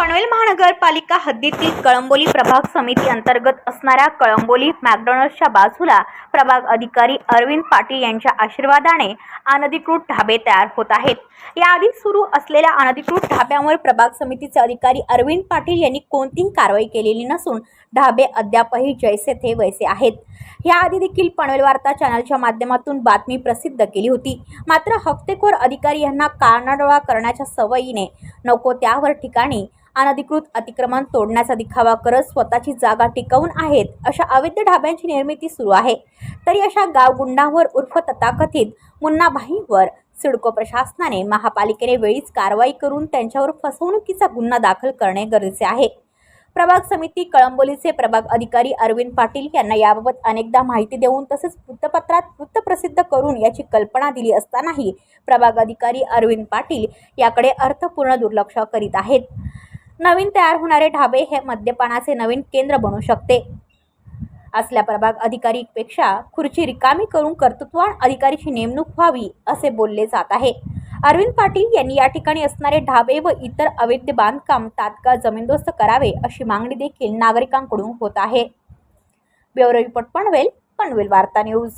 पनवेल महानगरपालिका हद्दीतील कळंबोली प्रभाग समिती अंतर्गत असणाऱ्या कळंबोली मॅकडॉनल्ड्सच्या बाजूला प्रभाग अधिकारी अरविंद पाटील यांच्या आशीर्वादाने अनधिकृत ढाबे तयार होत आहेत. याआधी सुरू असलेल्या अनधिकृत ढाब्यामुळे प्रभाग समितीचे अधिकारी अरविंद पाटील यांनी कोणतीही कारवाई केलेली नसून ढाबे अद्यापही जैसे थे वैसे आहेत. याआधी देखील पनवेल वार्ता चॅनलच्या माध्यमातून बातमी प्रसिद्ध केली होती. मात्र हफ्तेखोर अधिकारी यांना कानाडोळा करण्याच्या सवयीने नको त्यावर ठिकाणी अनधिकृत अतिक्रमण तोडण्याचा दिखावा करत स्वतःची जागा टिकवून आहेत अशा अवैध ढाब्यांची निर्मिती सुरू आहे. तरी अशा गावगुंडांवर उर्फ तथाकथित मुन्नाभाईवर सिडको प्रशासनाने महापालिकेने वेळीच कारवाई करून त्यांच्यावर फसवणुकीचा गुन्हा दाखल करणे गरजेचे आहे. प्रभाग समिती कळंबोलीचे प्रभाग अधिकारी अरविंद पाटील यांना याबाबत अनेकदा माहिती देऊन तसेच वृत्तपत्रात वृत्तप्रसिद्ध करून याची कल्पना दिली असतानाही प्रभाग अधिकारी अरविंद पाटील याकडे अर्थपूर्ण दुर्लक्ष करीत आहेत. नवीन तयार होणारे ढाबे हे मद्यपानाचे नवीन केंद्र बनू शकते. असल्या प्रभाग अधिकारीपेक्षा खुर्ची रिकामी करून कर्तृत्वान अधिकारीची नेमणूक व्हावी असे बोलले जात आहे. अरविंद पाटील यांनी या ठिकाणी असणारे ढाबे व इतर अवैध बांधकाम तात्काळ जमीनदोस्त करावे अशी मागणी देखील नागरिकांकडून होत आहे. ब्युरो रिपोर्ट पनवेल पनवेल वार्ता न्यूज.